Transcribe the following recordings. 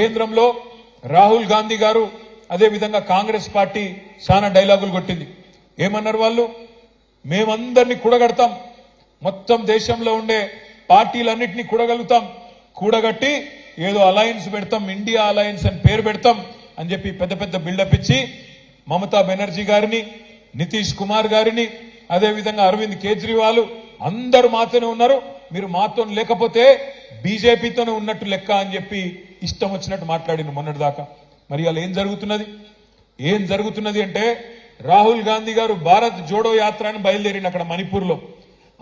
కేంద్రంలో రాహుల్ గాంధీ గారు అదేవిధంగా కాంగ్రెస్ పార్టీ చాలా డైలాగులు కొట్టింది. ఏమన్నారు వాళ్ళు? మేమందరినీ కూడగడతాం. మొత్తం దేశంలో ఉండే పార్టీలన్నింటినీ కూడగలుగుతాం. కూడగట్టి ఏదో అలయన్స్ పెడతాం ఇండియా అలయన్స్ అని పేరు పెడతాం అని చెప్పి పెద్ద పెద్ద బిల్డప్ ఇచ్చి మమతా బెనర్జీ గారిని నితీష్ కుమార్ గారిని అదేవిధంగా అరవింద్ కేజ్రీవాల్ అందరూ మాతోనే ఉన్నారు. మీరు మాతో లేకపోతే బీజేపీతోనే ఉన్నట్టు లెక్క అని చెప్పి ఇష్టం వచ్చినట్టు మాట్లాడింది మొన్నటిదాకా. మరి అలా ఏం జరుగుతున్నది? ఏం జరుగుతున్నది అంటే రాహుల్ గాంధీ గారు భారత్ జోడో యాత్ర అని బయలుదేరింది అక్కడ మణిపూర్లో.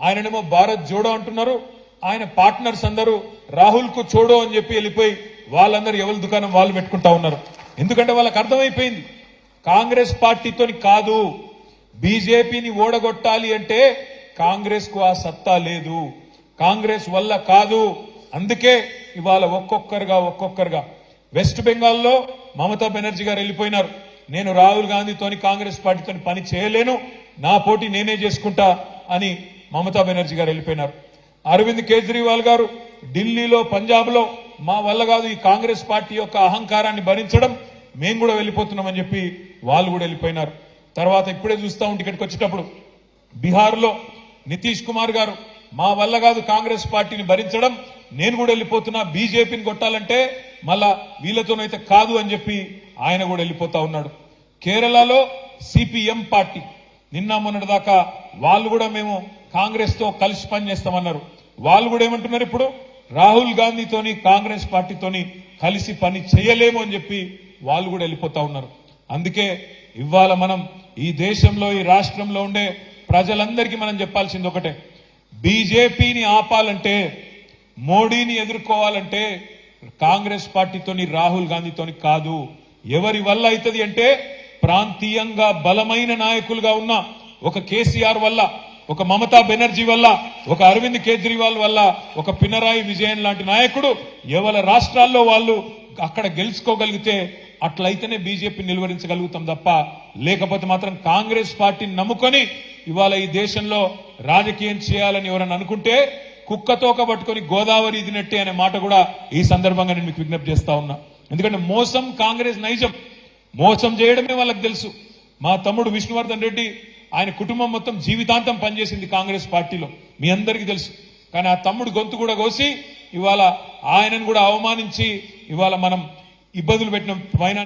ఆయననేమో భారత్ జోడో అంటున్నారు. ఆయన పార్ట్నర్స్ అందరూ రాహుల్కు చోడో అని చెప్పి వెళ్ళిపోయి వాళ్ళందరూ ఎవరి దుకాణం వాళ్ళు పెట్టుకుంటా ఉన్నారు. ఎందుకంటే వాళ్ళకి అర్థమైపోయింది. కాంగ్రెస్ పార్టీతోని కాదు. బీజేపీని ఓడగొట్టాలి అంటే కాంగ్రెస్కు ఆ సత్తా లేదు. కాంగ్రెస్ వల్ల కాదు. అందుకే ఇవాళ ఒక్కొక్కరుగా ఒక్కొక్కరుగా. వెస్ట్ బెంగాల్లో మమతా బెనర్జీ గారు వెళ్ళిపోయినారు. నేను రాహుల్ గాంధీతోని కాంగ్రెస్ పార్టీతోని పని చేయలేను. నా పోటీ నేనే చేసుకుంటా అని మమతా బెనర్జీ గారు వెళ్ళిపోయినారు. అరవింద్ కేజ్రీవాల్ గారు ఢిల్లీలో పంజాబ్లో మా వల్ల కాదు ఈ కాంగ్రెస్ పార్టీ యొక్క అహంకారాన్ని భరించడం మేము కూడా వెళ్ళిపోతున్నామని చెప్పి వాళ్ళు కూడా వెళ్ళిపోయినారు. తర్వాత ఇప్పుడే చూస్తా ఉంటే ఇక్కడికి వచ్చేటప్పుడు. బీహార్లో నితీష్ కుమార్ గారు మా వల్ల కాదు కాంగ్రెస్ పార్టీని భరించడం నేను కూడా వెళ్ళిపోతున్నా బీజేపీని కొట్టాలంటే మళ్ళా వీళ్ళతోనైతే కాదు అని చెప్పి ఆయన కూడా వెళ్ళిపోతా ఉన్నాడు. కేరళలో సిపిఎం పార్టీ. నిన్న మొన్నటి దాకా వాళ్ళు కూడా మేము కాంగ్రెస్తో కలిసి పనిచేస్తామన్నారు. వాళ్ళు కూడా ఏమంటున్నారు ఇప్పుడు? రాహుల్ గాంధీతోని కాంగ్రెస్ పార్టీతోని కలిసి పని చేయలేము అని చెప్పి వాళ్ళు కూడా వెళ్ళిపోతా ఉన్నారు. అందుకే ఇవాళ మనం ఈ దేశంలో ఈ రాష్ట్రంలో ఉండే ప్రజలందరికీ మనం చెప్పాల్సింది ఒకటే. బీజేపీని ఆపాలంటే మోడీని ఎదుర్కోవాలంటే కాంగ్రెస్ పార్టీతోని రాహుల్ గాంధీతోని కాదు. ఎవరి వల్ల అవుతుంది అంటే ప్రాంతీయంగా బలమైన నాయకులుగా ఉన్న ఒక కేసీఆర్ వల్ల ఒక మమతా బెనర్జీ వల్ల ఒక అరవింద్ కేజ్రీవాల్ వల్ల ఒక పినరాయి విజయన్ లాంటి నాయకుడు ఎవరి రాష్ట్రాల్లో వాళ్ళు అక్కడ గెలుచుకోగలిగితే అట్లయితేనే బీజేపీ నిలువరించగలుగుతాం తప్ప లేకపోతే మాత్రం కాంగ్రెస్ పార్టీని నమ్ముకొని ఇవాళ ఈ దేశంలో రాజకీయం చేయాలని ఎవరని అనుకుంటే కుక్కతోక పట్టుకొని గోదావరి ఇదినట్టే అనే మాట కూడా ఈ సందర్భంగా నేను మీకు విజ్ఞప్తి చేస్తా ఉన్నా. ఎందుకంటే మోసం కాంగ్రెస్ నైజం. మోసం చేయడమే వాళ్ళకి తెలుసు. మా తమ్ముడు విష్ణువర్ధన్ రెడ్డి ఆయన కుటుంబం మొత్తం జీవితాంతం పనిచేసింది కాంగ్రెస్ పార్టీలో. మీ అందరికీ తెలుసు. కానీ ఆ తమ్ముడు గొంతు కూడా కోసి ఇవాళ ఆయనను కూడా అవమానించి ఇవాళ మనం ఇబ్బందులు పెట్టిన పైన